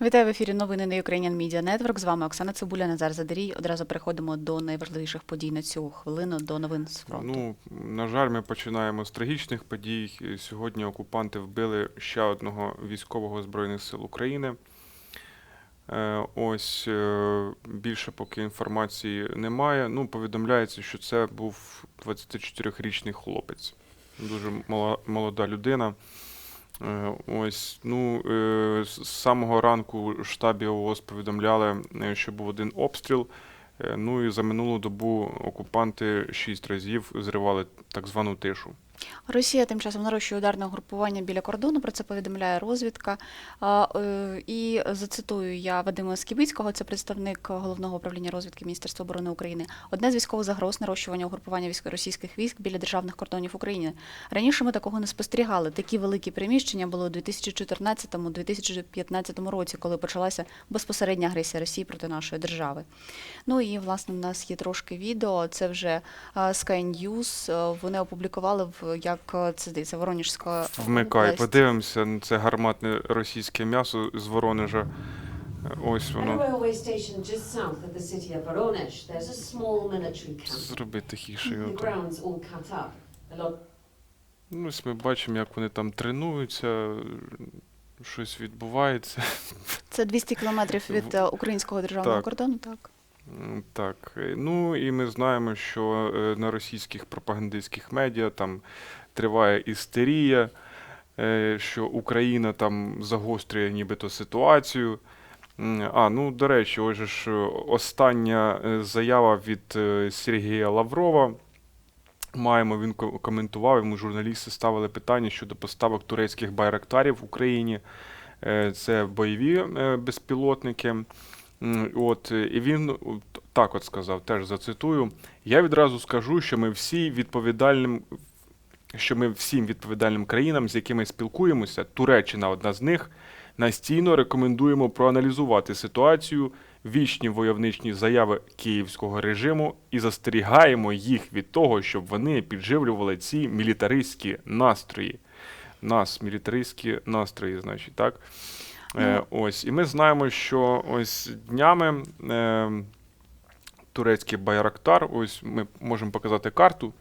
Вітаю в ефірі новини на Ukrainian Media Network. З вами Оксана Цибуля, Назар Задарій. Одразу переходимо до найважливіших подій на цю хвилину, до новин з фронту. Ну, на жаль, ми починаємо з трагічних подій. Сьогодні окупанти вбили ще одного військового Збройних сил України. Е, Ось е, більше поки інформації немає. Ну, повідомляється, що це був 24-річний хлопець. Дуже молода людина. Е, Ось, ну, е, з самого ранку в штабі ООС повідомляли, е, що був один обстріл. Ну і за минулу добу окупанти шість разів зривали так звану тишу. Росія тим часом нарощує ударне угрупування біля кордону. Про це повідомляє розвідка. Е, І зацитую я Вадима Скібицького, це представник головного управління розвідки Міністерства оборони України. Одне з військових загроз нарощування угрупування військ російських військ біля державних кордонів України. Раніше ми такого не спостерігали. Такі великі приміщення були у 2014-2015 році, коли почалася безпосередня агресія Росії проти нашої держави. Ну і власне в нас є трошки відео. Це вже Sky News. е, Вони опублікували в як е, це здається Воронежська Вмикай, область. подивимося, ну, це гарматне російське м'ясо з Воронежа. Е, Ось воно. Зроби тихіше. Його Ну, ось ми бачимо, як вони там тренуються, щось відбувається. Це 200 кілометрів від е, українського державного Так. кордону. Так Так, ну і ми знаємо, що е, на російських пропагандистських медіа там триває істерія, е, що Україна там загострює нібито ситуацію. А, ну до речі, ось ж остання е, заява від Сергія Лаврова. Маємо, він коментував, йому журналісти ставили питання щодо поставок турецьких байрактарів в Україні. Це бойові безпілотники. От, і він так от сказав, теж зацитую. Я відразу скажу, що ми всі відповідальним, що ми всім відповідальним країнам, з якими спілкуємося, Туреччина одна з них, настійно рекомендуємо проаналізувати ситуацію, вічні войовничні заяви київського режиму і застерігаємо їх від того, щоб вони підживлювали ці мілітаристські настрої. Нас мілітаристські настрої, значить, так. Е, ось, і ми знаємо, що ось днями е, турецький Байрактар, ось ми можемо показати карту,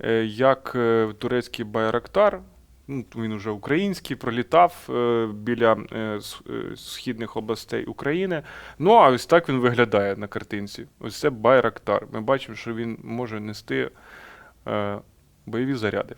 е, як е, турецький Байрактар, ну, він уже український, пролітав е, біля е, е, східних областей України. Ну, а ось так він виглядає на картинці. Ось це Байрактар. Ми бачимо, що він може нести е, бойові заряди.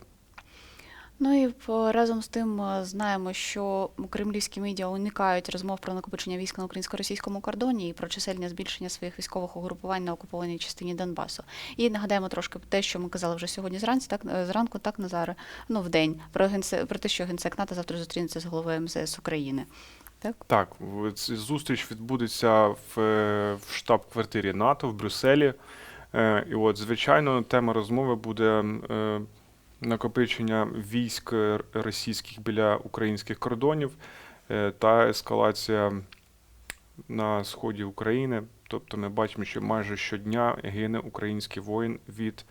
Ну і разом з тим е, знаємо, що кремлівські медіа уникають розмов про накопичення військ на українсько-російському кордоні і про чисельне збільшення своїх військових угрупувань на окупованій частині Донбасу. І нагадаємо трошки те, що ми казали вже сьогодні зранці, так е, зранку, так Назаре, ну в день про генсе про те, що генсек НАТО завтра зустрінеться з головою МЗС України. Так. Так, зустріч відбудеться в, е, в штаб-квартирі НАТО в Брюсселі. І от, звичайно, тема розмови буде накопичення військ російських біля українських кордонів е, та ескалація на сході України. Тобто ми бачимо, що майже щодня гине український воїн від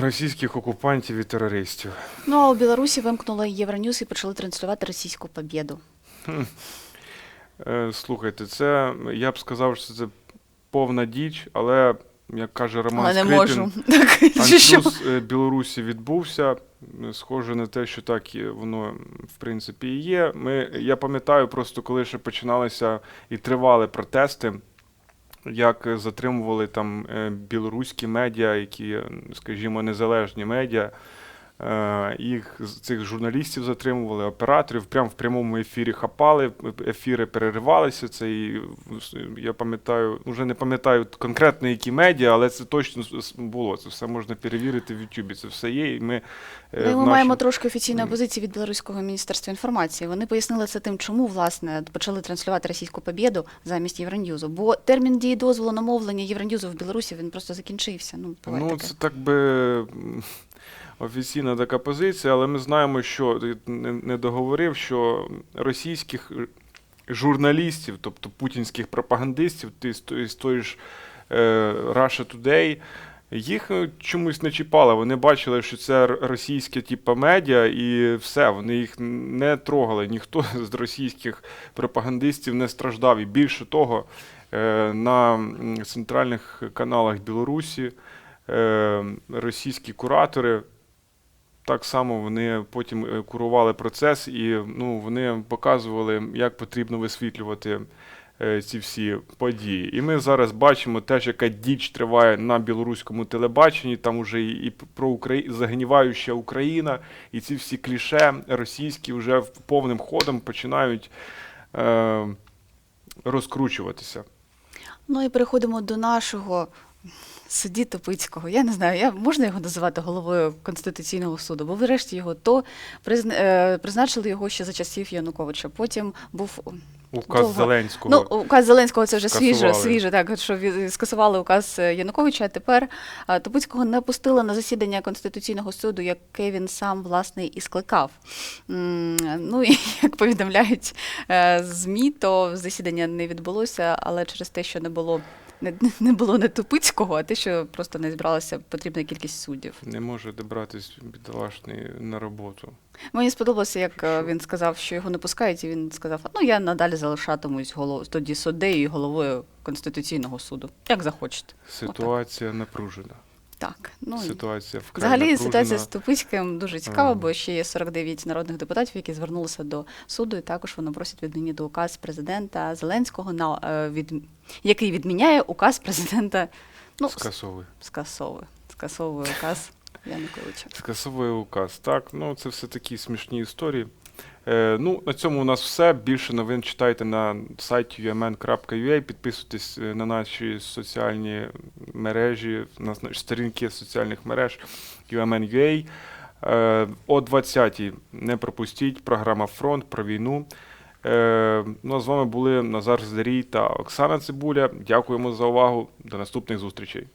російських окупантів і терористів. Ну а у Білорусі вимкнули Євроньюз і почали транслювати російську побєду. Е, Слухайте, це я б сказав, що це повна діч, але як каже Роман Але не Скрипін, можу. Так, чи що? аншлюз е, Білорусі відбувся. Схоже на те, що так і воно в принципі і є. Ми, я пам'ятаю просто, коли ще починалися і тривали протести, як затримували там е, білоруські медіа, які, скажімо, незалежні медіа. Е, Їх цих журналістів затримували, операторів, прямо в прямому ефірі хапали, ефіри переривалися. Це і я пам'ятаю, вже не пам'ятаю конкретно які медіа, але це точно було. Це все можна перевірити в Ютубі. Це все є. І ми, е, Ну, ми нашій- маємо трошки офіційної позиції від Білоруського міністерства інформації. Вони пояснили це тим, чому власне почали транслювати російську побєду замість Євроньюзу. Бо термін дії дозволу на мовлення Євроньюзу в Білорусі він просто закінчився. Ну, Ну, це так би офіційна така позиція, але ми знаємо, що не, договорив, що російських журналістів, тобто путінських пропагандистів, з тої- ж е, Russia Today, Їх чомусь не чіпали. Вони бачили, що це російське типу, медіа, і все. Вони їх не трогали. Ніхто з російських пропагандистів не страждав. І більше того, е, на центральних каналах Білорусі е, російські куратори. Так само вони потім е, курували процес і ну, вони показували, як потрібно висвітлювати е, ці всі події. І ми зараз бачимо теж, яка діч триває на білоруському телебаченні. Там уже і, і про Украї... загніваюча Україна, і ці всі кліше російські вже повним ходом починають е, розкручуватися. Ну і переходимо до нашого судді Топицького. Я не знаю, я, можна його називати головою Конституційного суду, бо врешті його то призна, е, призначили його ще за часів Януковича. Потім був Указ Довго. Зеленського. Ну, указ Зеленського це вже свіже, скасували. свіже, так, що скасували указ е, Януковича, а тепер Топицького не пустили на засідання Конституційного суду, яке він сам, власне, і скликав. Ну, і як повідомляють е, ЗМІ, то засідання не відбулося, але через те, що не було не, не було не Тупицького, а те, що просто не зібралася потрібна кількість суддів. Не може добратись бідолашний на роботу. Мені сподобалося, як е, Що? він сказав, що його не пускають, і він сказав: ну я надалі залишатимусь голов... тоді суддею і головою Конституційного суду. Як захочете. Ситуація напружена. Так. Ну, Ситуація вкрай взагалі напружена. ситуація з Тупицьким дуже цікава, бо ще є 49 народних депутатів, які звернулися до суду, і також вони просять відмінити указ президента Зеленського, на, е, від... який відміняє указ президента. Ну, Скасовує. скасовує. Скасовує указ Януковича. Скасовує указ. Так, ну це все такі смішні історії. Е, ну, на цьому у нас все. Більше новин читайте на сайті umn.ua, підписуйтесь е, на наші соціальні мережі, на наші сторінки соціальних мереж UMN.ua. Е, о 20-й не пропустіть програма Фронт про війну. Ну, а з вами були Назар Здарій та Оксана Цибуля. Дякуємо за увагу. До наступних зустрічей.